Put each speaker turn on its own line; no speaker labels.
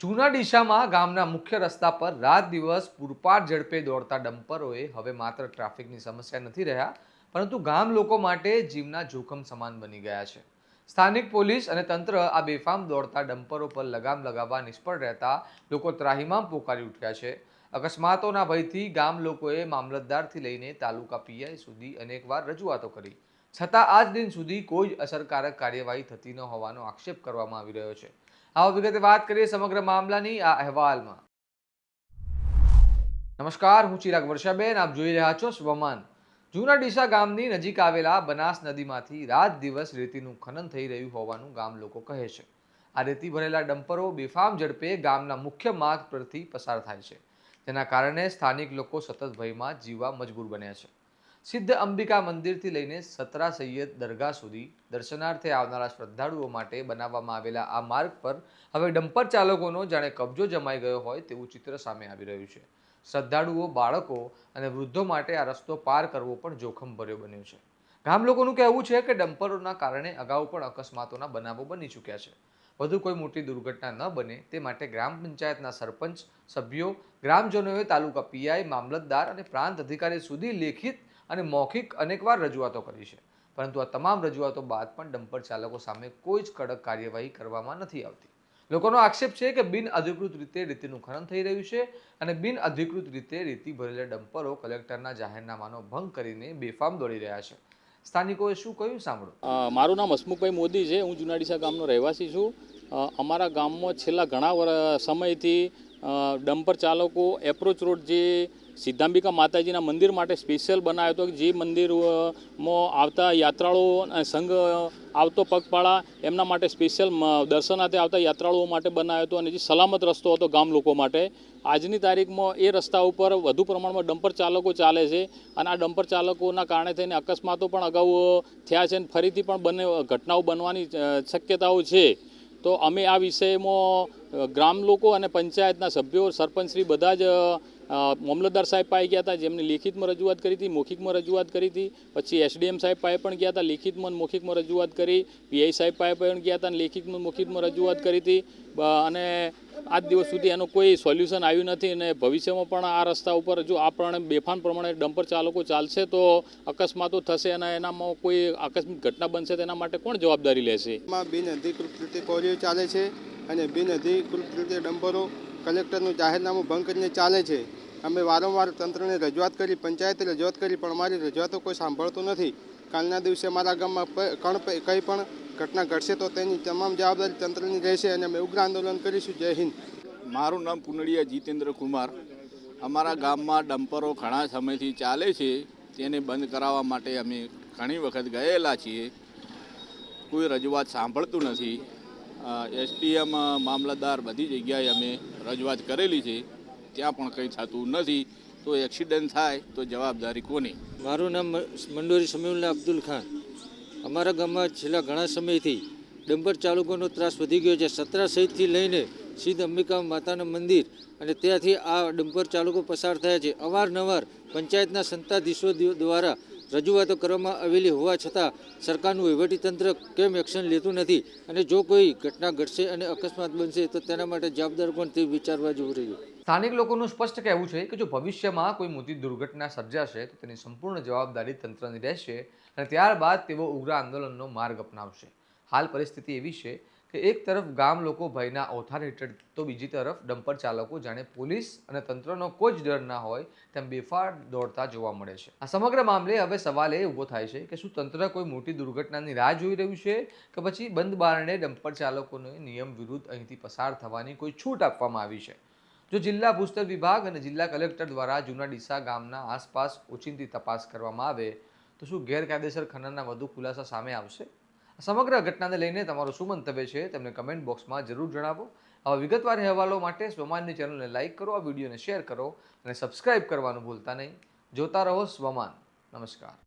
જૂના ડીસામાં ગામના મુખ્ય રસ્તા પર રાત દિવસ પૂરપાટ ઝડપે દોડતા ડમ્પરોએ હવે માત્ર ટ્રાફિકની સમસ્યા નથી રહ્યા, પરંતુ ગામ લોકો માટે જીવના જોખમ સમાન બની ગયા છે. સ્થાનિક પોલીસ અને તંત્ર આ બેફામ દોડતા ડમ્પરો પર લગામ લગાવવા નિષ્ફળ રહેતા લોકો ત્રાહિમામ પોકારી ઉઠ્યા છે. અકસ્માતોના ભયથી ગામ લોકોએ મામલતદારથી લઈને તાલુકા પીઆઈ સુધી અનેકવાર રજૂઆતો કરી. છતાં આજ દિન સુધી કોઈ જ અસરકારક કાર્યવાહી થતી ન હોવાનો આક્ષેપ કરવામાં આવી રહ્યો છે. આવો વિગતે વાત કરીએ સમગ્ર મામલાની આ અહેવાલમાં. નમસ્કાર, હું ચિરાગ વર્ષાબેન, આપ જોઈ રહ્યા છો સ્વમાન. જૂના ડીસા ગામની નજીક આવેલા બનાસ નદીમાંથી રાત દિવસ રેતીનું ખનન થઈ રહ્યું હોવાનું ગામ લોકો કહે છે. આ રેતી ભરેલા ડમ્પરો બેફામ ઝડપે ગામના મુખ્ય માર્ગ પરથી પસાર થાય છે. તેના કારણે સ્થાનિક લોકો સતત ભયમાં જીવવા મજબૂર બન્યા છે. સિદ્ધ અંબિકા મંદિરથી લઈને સતરા સૈયદ દરગાહ સુધી દર્શનાર્થે આવનારા શ્રદ્ધાળુઓ માટે બનાવવામાં આવેલા આ માર્ગ પર હવે ડમ્પર ચાલકોનો જાણે કબજો જમાઈ ગયો હોય તેવું ચિત્ર સામે આવી રહ્યું છે. શ્રદ્ધાળુઓ, બાળકો અને વૃદ્ધો માટે આ રસ્તો પાર કરવો પણ જોખમ ભર્યો બન્યો છે. ગામ લોકોનું કહેવું છે કે ડમ્પરોના કારણે અગાઉ પણ અકસ્માતોના બનાવો બની ચૂક્યા છે. વધુ કોઈ મોટી દુર્ઘટના ન બને તે માટે ગ્રામ પંચાયતના સરપંચ, સભ્યો, ગ્રામજનોએ તાલુકા પીઆઈ, મામલતદાર અને પ્રાંત અધિકારી સુધી લેખિત અને મૌખિક અનેકવાર રજૂઆતો કરી છે. પરંતુ આ તમામ રજૂઆતો બાદ પણ ડમ્પર ચાલકો સામે કોઈ જ કડક કાર્યવાહી કરવામાં નથી આવતી. લોકોનો આક્ષેપ છે કે બિન અધિકૃત રીતે રેતીનું ખનન થઈ રહ્યું છે અને બિન અધિકૃત રીતે રેતી ભરેલા ડમ્પરો કલેક્ટરના જાહેરનામાનો ભંગ કરીને બેફામ દોડી રહ્યા છે. સ્થાનિકોએ શું કહ્યું સાંભળો.
મારું નામ હસમુખભાઈ મોદી છે. હું જુનાડીસા ગામનો રહેવાસી છું. અમારા ગામમાં છેલ્લા ઘણા સમયથી ડમ્પર ચાલકો એપ્રોચ રોડ જે સિદ્ધાંબિકા માતાજીના મંદિર માટે સ્પેશિયલ બનાવ્યો હતો જે મંદિરમાં આવતા યાત્રાળુઓ સંઘ આવતો પગપાળા એમના માટે સ્પેશિયલ દર્શનાર્થે આવતા યાત્રાળુઓ માટે બનાવ્યો હતો અને જે સલામત રસ્તો હતો ગામ લોકો માટે. આજની તારીખમાં એ રસ્તા ઉપર વધુ પ્રમાણમાં ડમ્પર ચાલકો ચાલે છે અને આ ડમ્પર ચાલકોના કારણે થઈને અકસ્માતો પણ અગાઉ થયા છે અને ફરીથી પણ બંને ઘટનાઓ બનવાની શક્યતાઓ છે. તો અમે આ વિષયમાં ગ્રામ લોકો અને પંચાયતના સભ્યો સરપંચશ્રી બધા જ મામલતદાર સાહેબ પાસે ગયા હતા જેમને લેખિતમાં રજૂઆત કરી હતી, મૌખિકમાં રજૂઆત કરી હતી. પછી એસડીએમ સાહેબ પાસે પણ ગયા હતા, લેખિતમાં મૌખિકમાં રજૂઆત કરી. પીઆઈ સાહેબ પાસે પણ ગયા હતા અને લેખિતમાં મૌખિકમાં રજૂઆત કરી હતી. અને આજ દિવસ સુધી એનું કોઈ સોલ્યુશન આવ્યું નથી અને ભવિષ્યમાં પણ આ રસ્તા ઉપર જો આ પ્રમાણે બેફાન પ્રમાણે ડમ્પર ચાલકો ચાલશે તો અકસ્માતો થશે અને એનામાં કોઈ આકસ્મિક ઘટના બનશે તેના માટે કોણ જવાબદારી લેશે?
બિન અધિકૃત રીતે કોરીઓ ચાલે છે અને બિન અધિકૃત રીતે ડમ્પરો કલેક્ટરનું જાહેરનામું ભંગ કરીને ચાલે છે. અમે વારંવાર તંત્રને રજૂઆત કરી, પંચાયતે રજૂઆત કરી, પણ અમારી રજૂઆતો કોઈ સાંભળતું નથી. કાલના દિવસે અમારા ગામમાં કણ કંઈ પણ ઘટના ઘટશે તો તેની તમામ જવાબદારી તંત્રની રહેશે અને અમે ઉગ્ર આંદોલન કરીશું. જય હિન્દ.
મારું નામ પુનડિયા જીતેન્દ્ર કુમાર. અમારા ગામમાં ડમ્પરો ઘણા સમયથી ચાલે છે. તેને બંધ કરાવવા માટે અમે ઘણી વખત ગયેલા છીએ. કોઈ રજૂઆત સાંભળતું નથી. એસટીએમ મામલતદાર બધી જગ્યાએ અમે રજૂઆત કરેલી છે. ત્યાં પણ કંઈ થતું નથી. તો એક્સિડન્ટ થાય, તો જવાબદારી કોની?
મારું નામ મંડોરી સમીઉલ્લા અબ્દુલ ખાન. અમારા ગામમાં છેલ્લા ઘણા સમયથી ડમ્પર ચાલુકોનો ત્રાસ વધી ગયો છે. સત્રા સહિતથી લઈને સિદ્ધ અંબિકા માતાનું મંદિર અને ત્યાંથી આ ડમ્પર ચાલકો પસાર થયા છે. અવારનવાર પંચાયતના સંતાધીશો દ્વારા રજૂઆતો કરવામાં આવેલી હોવા છતાં સરકારનું વહીવટીતંત્ર કેમ એક્શન લેતું નથી અને જો કોઈ ઘટના ઘટશે અને અકસ્માત બનશે, તો તેના માટે જવાબદાર પણ તે વિચારવા જેવું રહ્યું.
સ્થાનિક લોકોનું સ્પષ્ટ કહેવું છે કે જો ભવિષ્યમાં કોઈ મોટી દુર્ઘટના સર્જાશે, તો તેની સંપૂર્ણ જવાબદારી તંત્રની રહેશે અને ત્યારબાદ તેઓ ઉગ્ર આંદોલનનો માર્ગ અપનાવશે. હાલ પરિસ્થિતિ એવી છે કે એક તરફ ગામ લોકો ભયના ઓથાર હેઠળ તો બીજી તરફ ડમ્પર ચાલકો જાણે પોલીસ અને તંત્રનો કોઈ જ ડર ના હોય તેમ બેફાડ દોડતા જોવા મળે છે. આ સમગ્ર મામલે હવે સવાલ એ ઊભો થાય છે કે શું તંત્ર કોઈ મોટી દુર્ઘટનાની રાહ જોઈ રહ્યું છે કે પછી બંધ બારણે ડમ્પર ચાલકોને નિયમ વિરુદ્ધ અહીંથી પસાર થવાની કોઈ છૂટ આપવામાં આવી છે? જો જિલ્લા ભૂસ્તર વિભાગ અને જિલ્લા કલેક્ટર દ્વારા જૂના ડીસા ગામના આસપાસ ઓચિંતી તપાસ કરવામાં આવે, તો શું ગેરકાયદેસર ખનનના વધુ ખુલાસા સામે આવશે? સમગ્ર ઘટનાને લઈને તમારું શું મંતવ્ય છે તેમને કમેન્ટ બોક્સમાં જરૂર જણાવો. આવા વિગતવાર અહેવાલો માટે સ્વમાનની ચેનલને લાઇક કરો, આ વિડીયોને શેર કરો અને સબસ્ક્રાઇબ કરવાનું ભૂલતા નહીં. જોતા રહો સ્વમાન. નમસ્કાર.